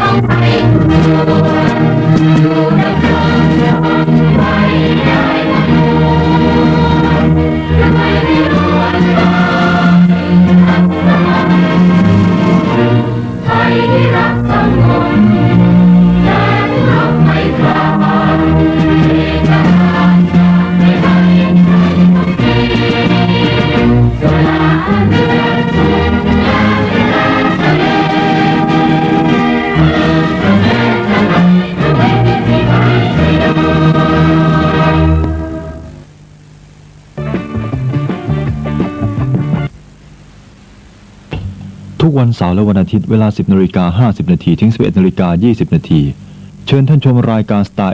ของไเสาร์และวันอาทิตย์เวลา 10นาฬิกา50นาทีถึง 11นาฬิกา20นาทีเชิญท่านชมรายการ Star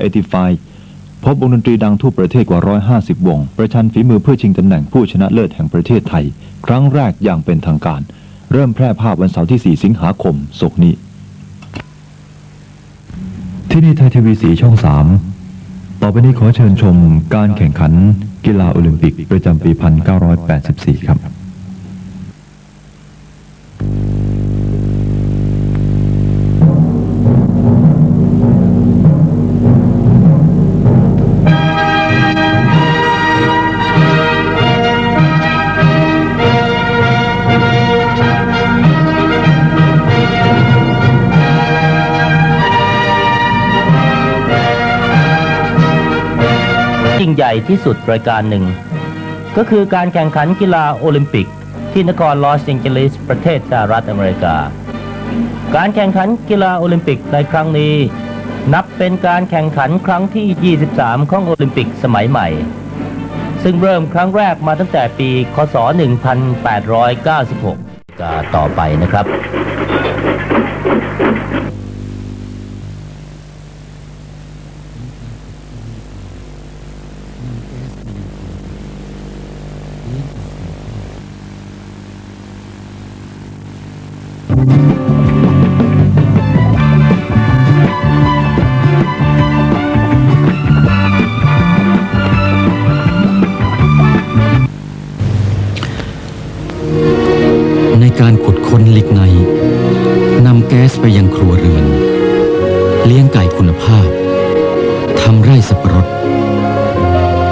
85พบวงดนตรีดังทั่วประเทศกว่า 150 วง ประชันฝีมือเพื่อชิงตำแหน่งผู้ชนะเลิศแห่งประเทศไทย ครั้งแรกอย่างเป็นทางการ เริ่มแพร่ภาพวันเสาร์ที่ 4 สิงหาคมศกนี้ ที่นี่ไทยทีวีสีช่อง 3 ต่อไปนี้ขอเชิญชมการแข่งขันกีฬาโอลิมปิกประจำปี 1984 ครับ ยิ่งใหญ่ที่สุดรายการหนึ่ง ก็คือการแข่งขันกีฬาโอลิมปิก ที่นครลอสแองเจลิสประเทศสหรัฐอเมริกา การแข่งขันกีฬาโอลิมปิกในครั้งนี้ นับเป็นการแข่งขันครั้งที่ 23 ของโอลิมปิกสมัยใหม่ ซึ่งเริ่มครั้งแรกมาตั้งแต่ปี คศ 1896กาต่อไปนะครับ การขุดค้นลิกไนนำแก๊สไปยังครัวเรือน เลี้ยงไก่คุณภาพทำไร่สับปะรด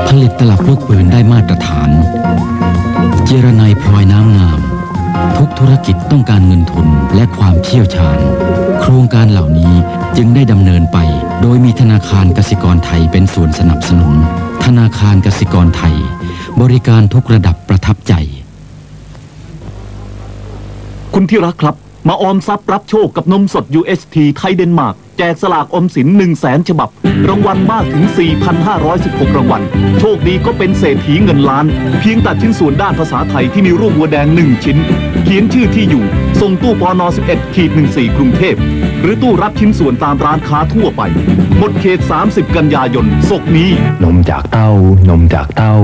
ผลิตตลับลูกปืนได้มาตรฐาน เจรไนายพลอยน้ำงาม ทุกธุรกิจต้องการเงินทุนและความเชี่ยวชาญ โครงการเหล่านี้จึงได้ดำเนินไป โดยมีธนาคารกสิกรไทยเป็นส่วนสนับสนุน ธนาคารกสิกรไทย บริการทุกระดับประทับใจ คุณที่รักครับ มาออมทรัพย์รับโชคกับนมสด UHT ไทยเดนมาร์กแจกสลากอมสิน 1 0 0 0 0แสนฉบับ รางวัลมากถึง 4,516 รางวัล โชคดีก็เป็นเศรษฐีเงินล้าน เพียงตัดชิ้นส่วนด้านภาษาไทยที่มีรูปวัวแดง 1 ชิ้น เขียนชื่อที่อยู่ ส่งตู้ปอน11ขีด14 กรุงเทพ หรือตู้รับชิ้นส่วนตามร้านค้าทั่วไป หมดเขต 30 กันยายนศกนี้ นมจากเต้านมจากเต้า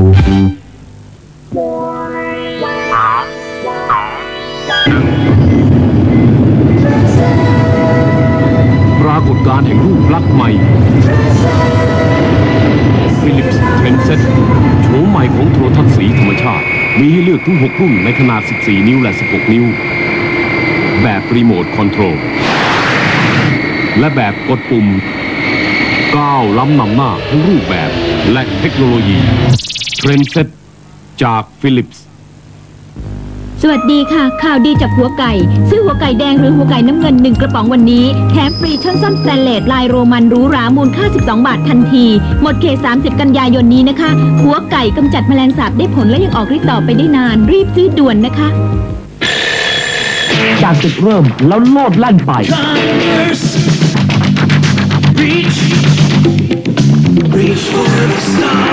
การแห่งรูปลักษณ์ใหม่ฟิลิปส์เทรนเซ็ตโฉมใหม่ของโทรทัศน์สีธรรมชาติ มีให้เลือกถึง 6 รุ่นในขนาด 14 นิ้วและ 16 นิ้ว แบบรีโมทคอนโทรลและแบบกดปุ่มก้าวล้ำนำหน้าทั้งรูปแบบและเทคโนโลยีเทรนเซ็ตจากฟิลิปส์ สวัสดีค่ะ ข่าวดีจากหัวไก่ ซื้อหัวไก่แดงหรือหัวไก่น้ำเงิน1กระป๋องวันนี้ แถมฟรีช่างซ่อมสแตนเลสลายโรมันหรูหรามูลค่า 12 บาททันที หมดเขต 30 กันยายนนี้นะคะ หัวไก่กำจัดแมลงสาบได้ผลและยังออกฤทธิ์ต่อไปได้นาน รีบซื้อด่วนนะคะ จากจุดเริ่มแล้วโลดลั่นไป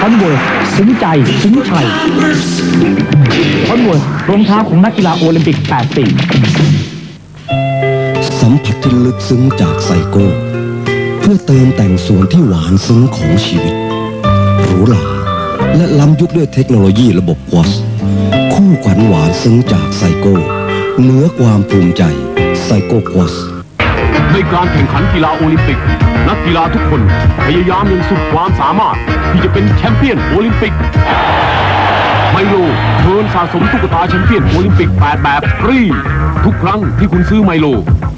คอนเวิร์ สซึ้งใจซึ้งชัยคอนเวิร์สรองเท้าของนักกีฬาโอลิมปิก8ปีสัมผัสที่ลึกซึ้งจากไซโก้ เพื่อเติมแต่งส่วนที่หวานซึ้งของชีวิตหรูหราและล้ำยุคด้วยเทคโนโลยีระบบควอสคู่ขวัญหวานซึ้งจากไซโก้เหนือความภูมิใจไซโก้ควอส ในการแข่งขันกีฬาโอลิมปิก นักกีฬาทุกคนพยายามอย่างสุดความสามารถที่จะเป็นแชมเปี้ยนโอลิมปิก ไมโลเชิญสะสมตุ๊กตาแชมเปี้ยนโอลิมปิก 8 แบบฟรี ทุกครั้งที่คุณซื้อไมโล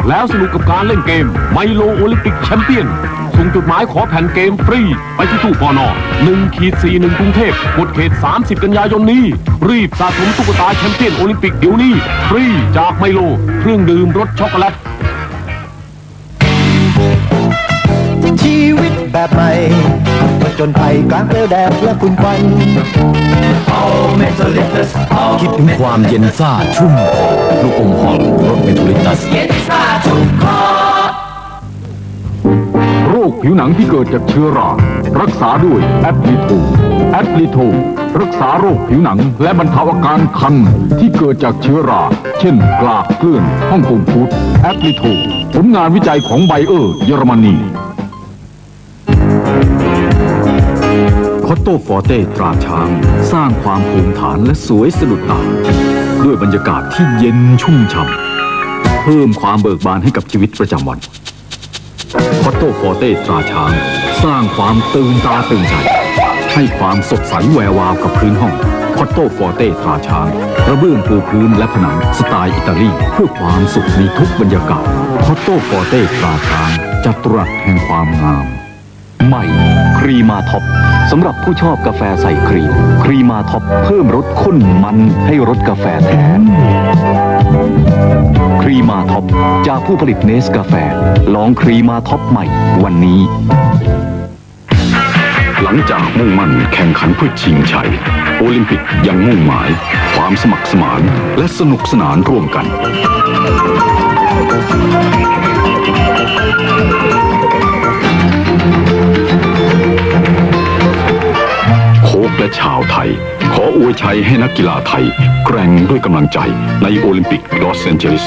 แล้วสนุกกับการเล่นเกมไมโลโอลิมปิกแชมเปี้ยนส่งจดหมายขอแผ่นเกมฟรี ไปที่ตู้ปอนอ1ขีด41กรุงเทพกดเขต 30 กันยายนนี้ รีบสะสมตุ๊กตาแชมเปี้ยนโอลิมปิกเดี๋ยวนี้ ฟรีจากไมโล เครื่องดื่มรสช็อกโกแลต ชีวิตแบบใหม่ผจญภัยกลางเปลวแดดและฝุ่นควันคิดถึงความเย็นซ่าชุ่มคอลูกอมหอมรสเมทูลิตัส โรคผิวหนังที่เกิดจากเชื้อรา รักษาด้วยแอปลิโทแอปลิโทรักษาโรคผิวหนังและบรรเทาอาการคันที่เกิดจากเชื้อรา เช่น กลากเกลื่อนห้องกงฟูดแอปลิโทผลงานวิจัยของไบเออร์เยอรมนี ตโตฟอเต้ตราช้าง สร้างความภูมิฐานและสวยสะดุดตา ด้วยบรรยากาศที่เย็นชุ่มฉ่ำเพิ่มความเบิกบานให้กับชีวิตประจำวันคอตโตฟอเต้ตราช้าง สร้างความตื่นตาตื่นใจ ให้ความสดใสแวววาวกับพื้นห้องคอตโตฟอเต้ตราช้างกระเบื้องปูพื้นและผนังสไตล์อิตาลีเพื่อความสุขในทุกบรรยากาศคอตโตฟอเต้ตราช้างจัตุรัสแห่งความงาม ใหม่ครีมาท็อปสำหรับผู้ชอบกาแฟใส่ครีม ครีมาท็อปเพิ่มรสข้นมันให้รสกาแฟแท้ครีมาท็อปจากผู้ผลิตเนสกาแฟ ลองครีมาท็อปใหม่วันนี้ หลังจากมุ่งมั่นแข่งขันเพื่อชิงชัย โอลิมปิกยังมุ่งหมาย ความสมัครสมานและสนุกสนานร่วมกัน และชาวไทย ขออวยชัยให้นักกีฬาไทย แกร่งด้วยกำลังใจในโอลิมปิกลอสแอนเจลิส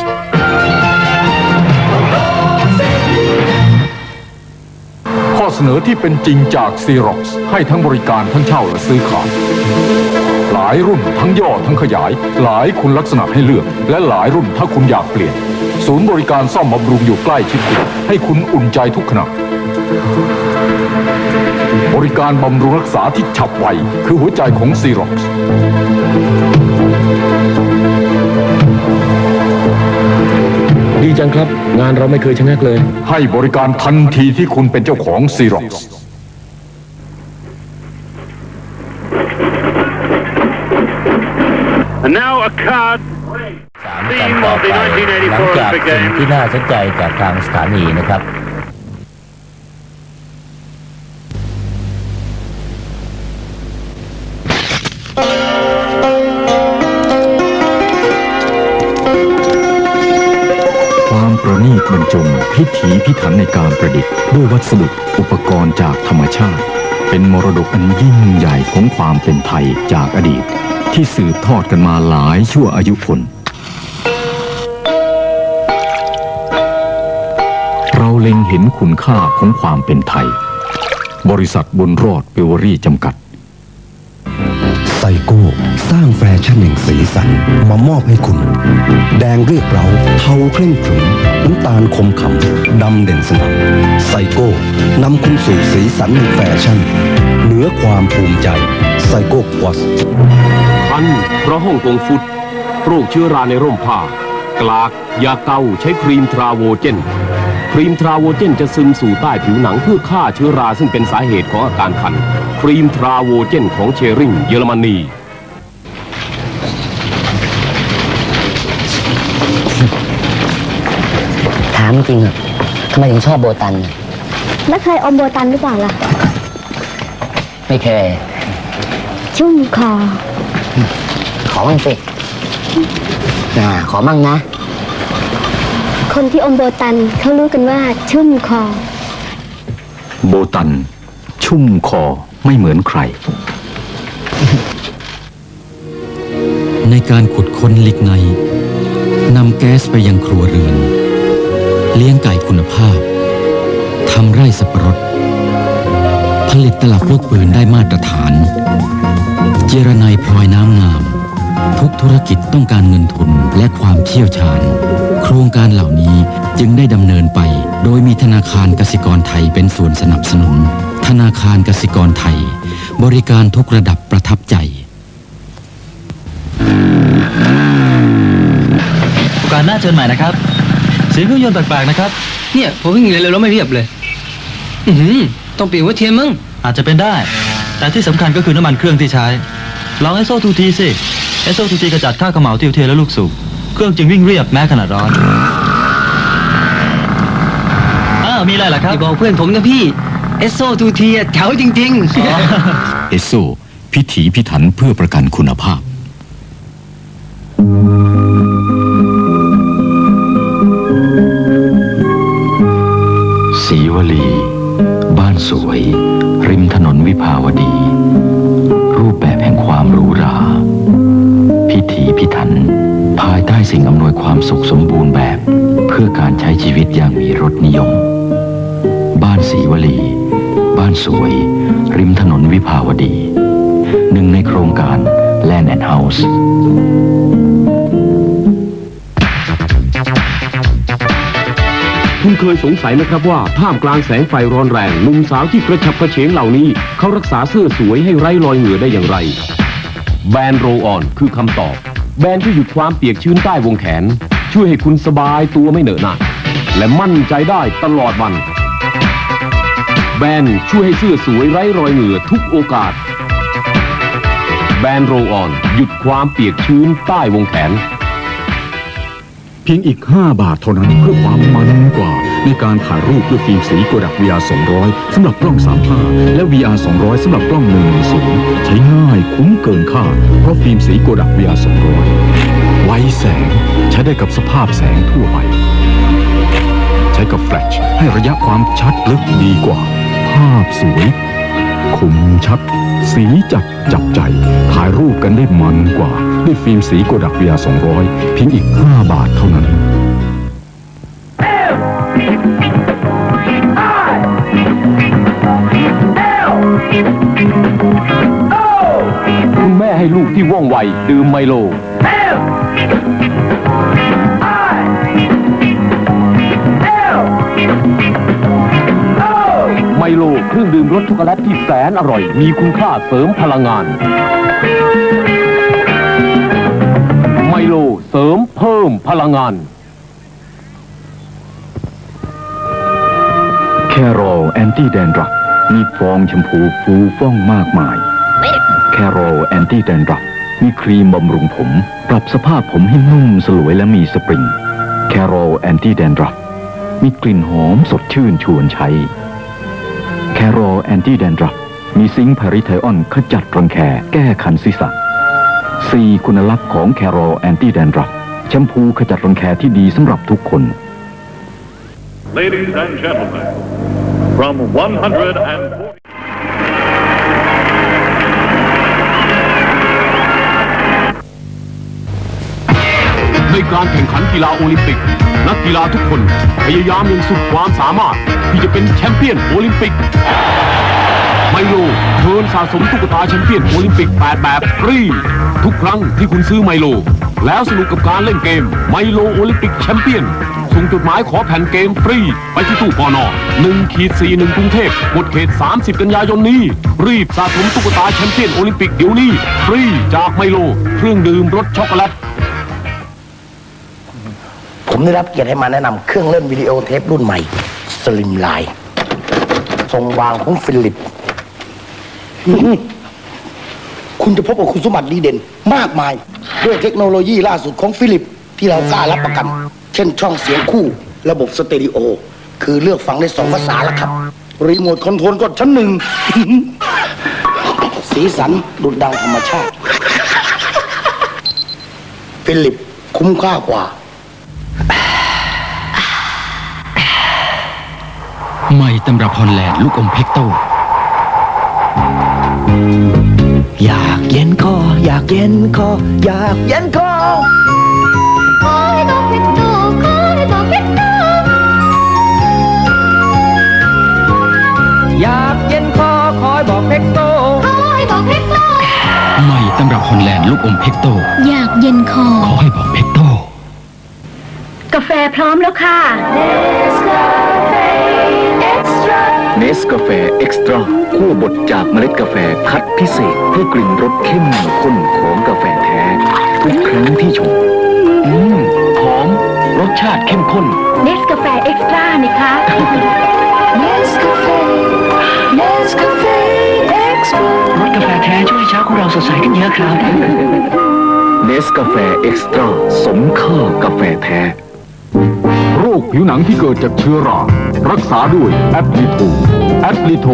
ข้อเสนอที่เป็นจริงจากซีร็อกให้ทั้งบริการทั้งเช่าและซื้อขายหลายรุ่นทั้งย่อทั้งขยาย หลายคุณลักษณะให้เลือก และหลายรุ่นถ้าคุณอยากเปลี่ยน ศูนย์บริการซ่อมบำรุงอยู่ใกล้ชิดคุณให้คุณอุ่นใจทุกขณะ บริการบำรุงรักษาที่ฉับไว คือหัวใจของซีร็อกดีจังครับ งานเราไม่เคยชะงักเลย ให้บริการทันทีที่คุณเป็นเจ้าของซีร็อก And now a card สามกันต่อไปหลังจากสิ่งที่น่าสนใจจากทางสถานีนะครับ ประดิษฐ์ด้วยวัสดุอุปกรณ์จากธรรมชาติ เป็นมรดกอันยิ่งใหญ่ของความเป็นไทยจากอดีต ที่สืบทอดกันมาหลายชั่วอายุคนเราเล็งเห็นคุณค่าของความเป็นไทย บริษัทบุญรอดเปเวอรี่จำกัดไซโก้สร้างแฟชั่นแห่งสีสันมามอบให้คุณ แดงเรียบเราเทาเคร่งขรึม น้ำตาลคมขำดำเด่นสง่าไซโก้นำคุณสู่สีสันแห่งแฟชั่นเหนือความภูมิใจไซโก้ควอสคันเพราะห้องกงฟุตโรคเชื้อราในร่มผ้ากลากยาเกาใช้ครีมทราโวเจน ครีมทราโวเจนจะซึมสู่ใต้ผิวหนังเพื่อฆ่าเชื้อราซึ่งเป็นสาเหตุของอาการคัน ครีมทราโวเจนของเชริงเยอรมนีามจริงเหรอะทำไมถึงชอบโบตันน่ะแล้วเคยอมโบตันหรือเปล่าล่ะ ไม่เคย ชุ่มคอ ขอมั่งสิอ่าขอมั่งนะ คนที่อมโบตันเขารู้กันว่าชุ่มคอ โบตัน ชุ่มคอไม่เหมือนใคร ในการขุดค้นลิกไนท์นำแก๊สไปยังครัวเรือน เลี้ยงไก่คุณภาพทำไร่สับปะรด ผลิตตลับลูกปืนได้มาตรฐาน เจรนายพลอยน้ำงาม ทุกธุรกิจต้องการเงินทุนและความเชี่ยวชาญ โครงการเหล่านี้จึงได้ดำเนินไป โดยมีธนาคารกสิกรไทยเป็นส่วนสนับสนุน ธนาคารกสิกรไทย บริการทุกระดับประทับใจการหน้าเชิญใหม่นะครับ 4สียงเครื่องยนต์แปลกๆนะครับ เนี่ยผมวิ่งเร็วๆแล้วไม่เรียบเลย อือหือต้องเปลี่ยนหัวเทียนมั้งอาจจะเป็นได้ แต่ที่สำคัญก็คือน้ำมันเครื่องที่ใช้ ลอง SO2T สิ SO2T กระจัดค่าขมเหลาเทียวเทและลูกสูบเครื่องจึงวิ่งเรียบแม้ขนาดร้อน อ้าวมีอะไรล่ะครับพี่บอกเพื่อนผมนะพี่เอสโซทูทีแถวจริงๆเอสโซพิถีพิถันเพื่อประกันคุณภาพสี สวย ริมถนนวิภาวดี รูปแบบแห่งความหรูหรา พิถีพิถัน ภายใต้สิ่งอำนวยความสุขสมบูรณ์แบบ เพื่อการใช้ชีวิตอย่างมีรสนิยม บ้านสีวลี บ้านสวย ริมถนนวิภาวดี หนึ่งในโครงการ Land and House เคยสงสัยไหมครับว่าท่ามกลางแสงไฟร้อนแรงหนุ่มสาวที่กระฉับกระเฉงเหล่านี้ เขารักษาเสื้อสวยให้ไร้รอยเหงื่อได้อย่างไร แบรนด์โรออนคือคำตอบ แบรนด์ที่หยุดความเปียกชื้นใต้วงแขน ช่วยให้คุณสบายตัวไม่เหนอะหนะและมั่นใจได้ตลอดวัน แบรนด์ช่วยให้เสื้อสวยไร้รอยเหงื่อทุกโอกาส แบรนด์โรออนหยุดความเปียกชื้นใต้วงแขนเพียงอีก 5 บาทเท่านั้นเพื่อความมันกว่า ในการถ่ายรูปด้วยฟิล์มสีโกดัก VR 200 สำหรับกล้อง35และ VR 200 สำหรับกล้อง110 ใช้ง่ายคุ้มเกินค่า เพราะฟิล์มสีโกดัก VR 200 ไว้แสงใช้ได้กับสภาพแสงทั่วไป ใช้กับแฟลชให้ระยะความชัดลึกดีกว่า ภาพสวยคมชัด สีจัดจับใจ ถ่ายรูปกันได้มันกว่า ด้วยฟิล์มสีโกดัก VR 200 เพียงอีก 5 บาทเท่านั้น ที่ว่องไว ดื่มไมโล ไมโลเครื่องดื่มรสช็อกโกแลตที่แสนอร่อย มีคุณค่าเสริมพลังงาน ไมโลเสริมเพิ่มพลังงาน แคโรลแอนตี้แดนดรัฟมีฟองแชมพูฟูฟ่องมากมาย แคโรแอนตี้แดนดรัฟมีครีมบำรุงผม ปรับสภาพผมให้นุ่มสลวยและมีสปริงแคโรแอนตี้แดนดรัฟมีกลิ่นหอมสดชื่นชวนใช้แคโรแอนตี้แดนดรัฟมีซิงค์พาริไทออนขจัดรังแคแก้คันศีรษะ 4 คุณลักษณ์ของแคโรแอนตี้แดนดรัฟแชมพูขจัดรังแคที่ดีสำหรับทุกคน Ladies and gentlemen, from 140. การแข่งขันกีฬาโอลิมปิก นักกีฬาทุกคนพยายามอย่างสุดความสามารถที่จะเป็นแชมเปี้ยนโอลิมปิก ไมโลเชิญสะสมตุ๊กตาแชมเปี้ยนโอลิมปิก 8 แบบฟรีทุกครั้งที่คุณซื้อไมโล แล้วสนุกกับการเล่นเกมไมโลโอลิมปิกแชมเปี้ยนส่งจดหมายขอแผ่นเกมฟรี ไปที่ตู้ปอนอ1ขีด41กรุงเทพหมดเขต 30 กันยายนนี้ รีบสะสมตุ๊กตาแชมเปี้ยนโอลิมปิกเดี๋ยวนี้ ฟรีจากไมโล เครื่องดื่มรสช็อกโกแลต ผมได้รับเกียรติให้มาแนะนำเครื่องเล่นวิดีโอเทปรุ่นใหม่สลิมไลน์ทรงวางของฟิลิป คุณจะพบกับคุณสมบัติดีเด่นมากมาย ด้วยเทคโนโลยีล่าสุดของฟิลิป ที่เรากล้ารับประกัน เช่นช่องเสียงคู่ ระบบสเตอริโอ คือเลือกฟังได้สองภาษาล้วครับ รีโมทคอนโทรลก็ชั้นหนึ่ง สีสันดุดดังธรรมชาติ ฟิลิปคุ้มค่ากว่า ใหม่ตำรับฮอลแลนด์ลูกอมเพกโต อยากเย็นคออยากเย็นคออยากเย็นคอขอให้บอกเพชรโตขอให้บอกเพชรโตอยากเย็นคอคอยบอกเพกโตขอให้บอกเพชรโตใหม่ตำรับฮอลแลนด์ลูกอมเพกโต อยากเย็นคอ ขอให้บอกเพกโต กาแฟพร้อมแล้วค่ะเน สกาแฟเอ็กซ์ตร้าคั่วบดจากเมล็ดกาแฟคัดพิเศษเพื่อกลิ่นรสเข้มข้นของกาแฟแท้ ทุกครั้งที่ชมอืมหอมรรสชาติเข้มข้น เนสกาแฟเอ็กซ์ตร้านี่คะรสกาแฟแท้ช่วยเช้าของเราสดใสขึ้นเยอะครับเนสกาแฟเอ็กซ์ตร้าสมค่ากาแฟแท้ โรคผิวหนังที่เกิดจากเชื้อรา รักษาด้วยแอปลิโทแอปลิโท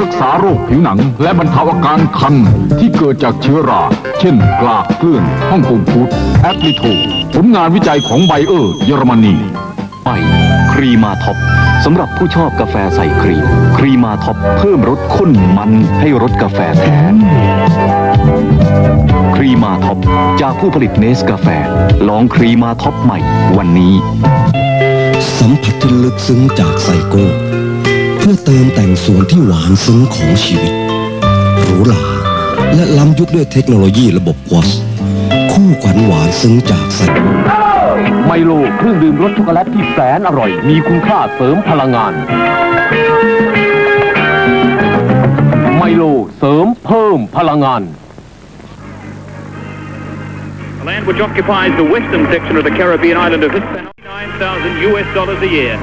รักษาโรคผิวหนัง และบรรเทาอาการคันที่เกิดจากเชื้อรา เช่นกลากเกลื่อนห้องกงพุดแอปลิโทผลงานวิจัยของไบเออร์เยอรมนีไปครีมาท็อปสำหรับผู้ชอบกาแฟใส่ครีม ครีมาท็อปเพิ่มรสข้นมันให้รสกาแฟแทนครีมาท็อปจากผู้ผลิตเนสกาแฟ ลองครีมาท็อปใหม่วันนี้ สัมผัสที่ลึกซึ้งจากไซโก้ เพื่อเติมแต่งส่วนที่หวานซึ้งของชีวิตหรูหราและล้ำยุคด้วยเทคโนโลยีระบบควอสคู่ขวัญหวานซึ้งจากไซโก้ไมโลเครื่องดื่มรสช็อกโกแลตที่แสนอร่อย มีคุณค่าเสริมพลังงาน ไมโลเสริมเพิ่มพลังงาน The land which occupies the western section of the Caribbean island of Hispaniola, 9,000 US dollars a year.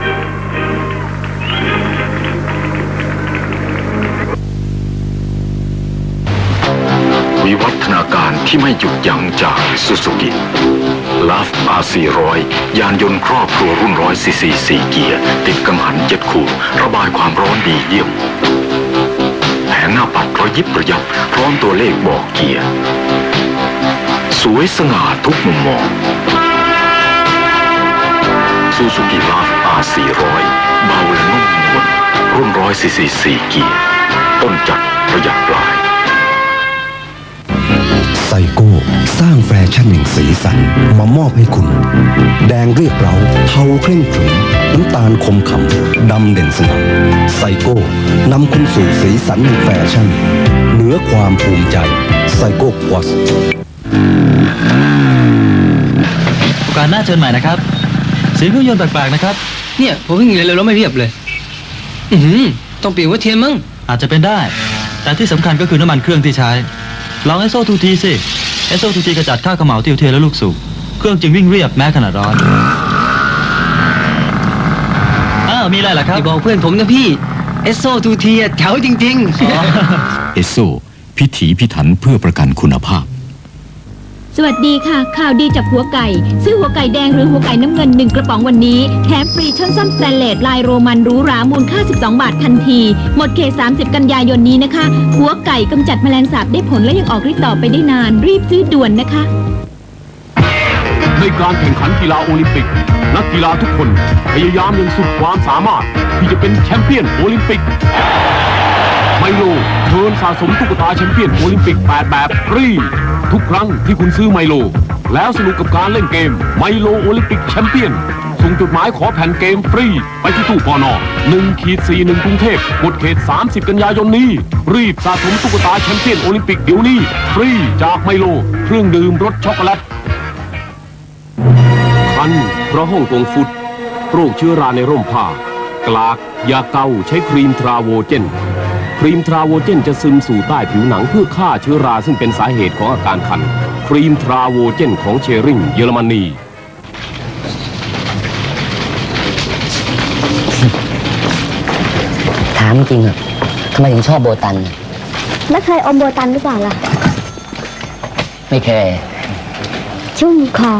วิวัฒนาการที่ไม่หยุดยั้งจากซูซูกิลาฟ R400 ยานยนต์ครอบครัวรุ่นร้อยซีซีสี่เกียร์ ติดกังหันเจ็ดคูระบายความร้อนดีเยี่ยม แผงหน้าปัดระยิบระยับ พร้อมตัวเลขบอกเกียร์ วยสง่าทุกมุมมองซูซูกิลาฟ R400 เบาและนุ่มนวลรุ่นร้อยซีซีสี่เกียร์ ต้นจัดประหยัดปลายไซโก้สร้างแฟชั่นแห่งสีสันมามอบให้คุณ แดงเรียบเราเทาเคร่งขรึมน้ำตาลคมขำดำเด่นสง่าไซโก้นำคุณสู่สีสันแห่งแฟชั่น เหนือความภูมิใจไซโก้ควอส กาสหน้าเชิญใหม่นะครับ เสียงเครื่องยนต์แปลกๆนะครับ เนี่ยผมวิ่งเร็วๆแล้วไม่เรียบเลย อือหือต้องเปลี่ยนหัว่าเทียนมั้ง อาจจะเป็นได้ แต่ที่สำคัญก็คือน้ำมันเครื่องที่ใช้ ลองเอสโซทูทีสิเอสโซทูทีกระจัดค่าขมเหลาที่เทียนและลูกสูบ เครื่องจึงวิ่งเรียบแม้ขณะร้อน อ้าว มีอะไรล่ะครับอย่าบอกเพื่อนผมนะพี่ เอสโซทูทีแถวจริงเอสโซพิถีพิถันเพื่อประกันคุณภาพ สวัสดีค่ะ ข่าวดีจากหัวไก่ ซื้อหัวไก่แดงหรือหัวไก่น้ำเงิน1กระป๋องวันนี้แถมฟรีช่อนซ่อมสแตนเลสลายโรมันหรูหรามูลค่า 12 บาททันที หมดเขต30 กันยายนนี้นะคะ หัวไก่กำจัดแมลงสาบได้ผลและยังออกฤทธิ์ต่อไปได้นาน รีบซื้อด่วนนะคะ ในการแข่งขันกีฬาโอลิมปิก นักกีฬาทุกคนพยายามอย่างสุดความสามารถที่จะเป็นแชมเปี้ยนโอลิมปิก โลเชิญสะสมตุ๊กตาแชมเปี้ยนโอลิมปิก 8 แบบฟรี ทุกครั้งที่คุณซื้อไมโล แล้วสนุกกับการเล่นเกมไมโลโอลิมปิกแชมเปี้ยนส่งจดหมายขอแผ่นเกมฟรี ไปที่ตู้ปอนอ1ขีด41กรุงเทพหมดเขต 30 กันยายนนี้ รีบสะสมตุ๊กตาแชมเปี้ยนโอลิมปิกเดี๋ยวนี้ ฟรีจากไมโล เครื่องดื่มรสช็อกโกแลตคันเพราะห้องกงฟุตโรคเชื้อราในร่มผ้ากลาก ยาเกาใช้ครีมทราโวเจน ครีมทราโวเจนจะซึมสู่ใต้ผิวหนังเพื่อฆ่าเชื้อราซึ่งเป็นสาเหตุของอาการคัน ครีมทราโวเจนของเชริงเยอรมนีถามจริงอะทำไมถึงชอบโบตันน่ะแล้วเคยอมโบตันหรือเปล่าล่ะ ไม่เคย ชุ่มคอ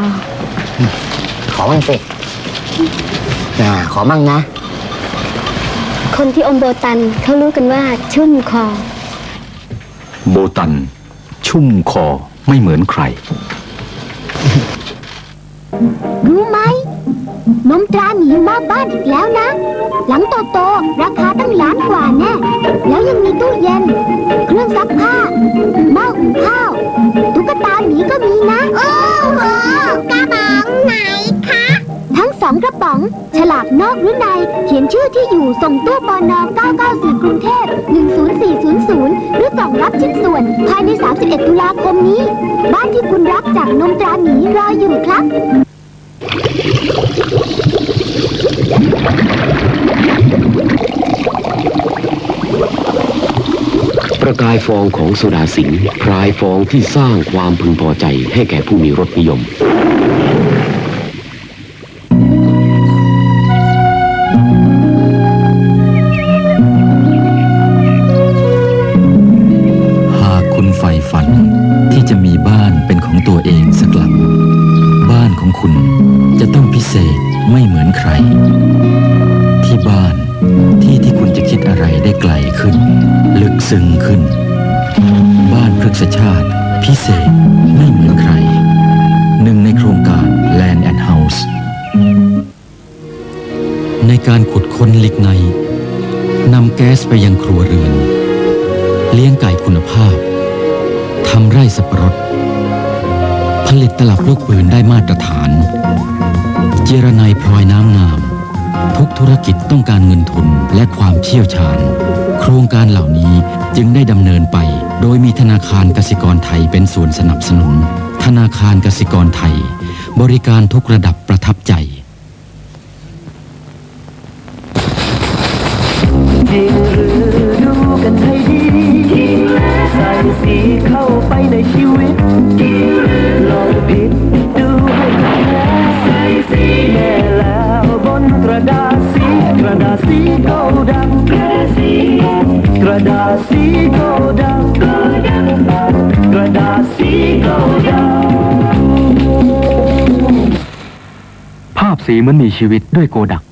ขอมั่งสิอ่าขอมั่งนะ คนที่อมโบตันเขารู้กันว่าชุ่มคอ โบตัน ชุ่มคอไม่เหมือนใคร รู้ไหม นมตราหมีมาบ้านอีกแล้วนะ หลังโตๆราคาตั้งล้านกว่าแน่ แล้วยังมีตู้เย็น ป๋อง ฉลากนอกหรือใน เขียนชื่อที่อยู่ส่งตู้ปอนอ994 กรุงเทพ 10400 หรือกล่องรับชิ้นส่วน ภายใน 31 ตุลาคมนี้ บ้านที่คุณรักจากนมตราหมีรออยู่ครับประกายฟองของโซดาสิงห์พรายฟองที่สร้างความพึงพอใจให้แก่ผู้มีรสนิยม คุณจะต้องพิเศษไม่เหมือนใคร ที่บ้านที่ที่คุณจะคิดอะไรได้ไกลขึ้น ลึกซึ้งขึ้น บ้านพฤกษชาติ พิเศษไม่เหมือนใคร หนึ่งในโครงการ Land and House ในการขุดค้นลิกไนนำแก๊สไปยังครัวเรือน เลี้ยงไก่คุณภาพทำไร่สับปะรด ผลิตตลับลูกปืนได้มาตรฐาน เจรนายพลอยน้ำงาม ทุกธุรกิจต้องการเงินทุนและความเชี่ยวชาญ โครงการเหล่านี้จึงได้ดำเนินไป โดยมีธนาคารกสิกรไทยเป็นส่วนสนับสนุน ธนาคารกสิกรไทย บริการทุกระดับประทับใจ จริงหรือดูกันให้ดีใส่สีเข้าไปในชีวิต ลองผิดดูใส่สีแน่แล้วบนกระดาษสีกระดาษสีเกาดังกระดาษสีกระดาษสีเกาดังกระดาษสีเกาดังภาพสีเหมือนมีชีวิตด้วยโกดัก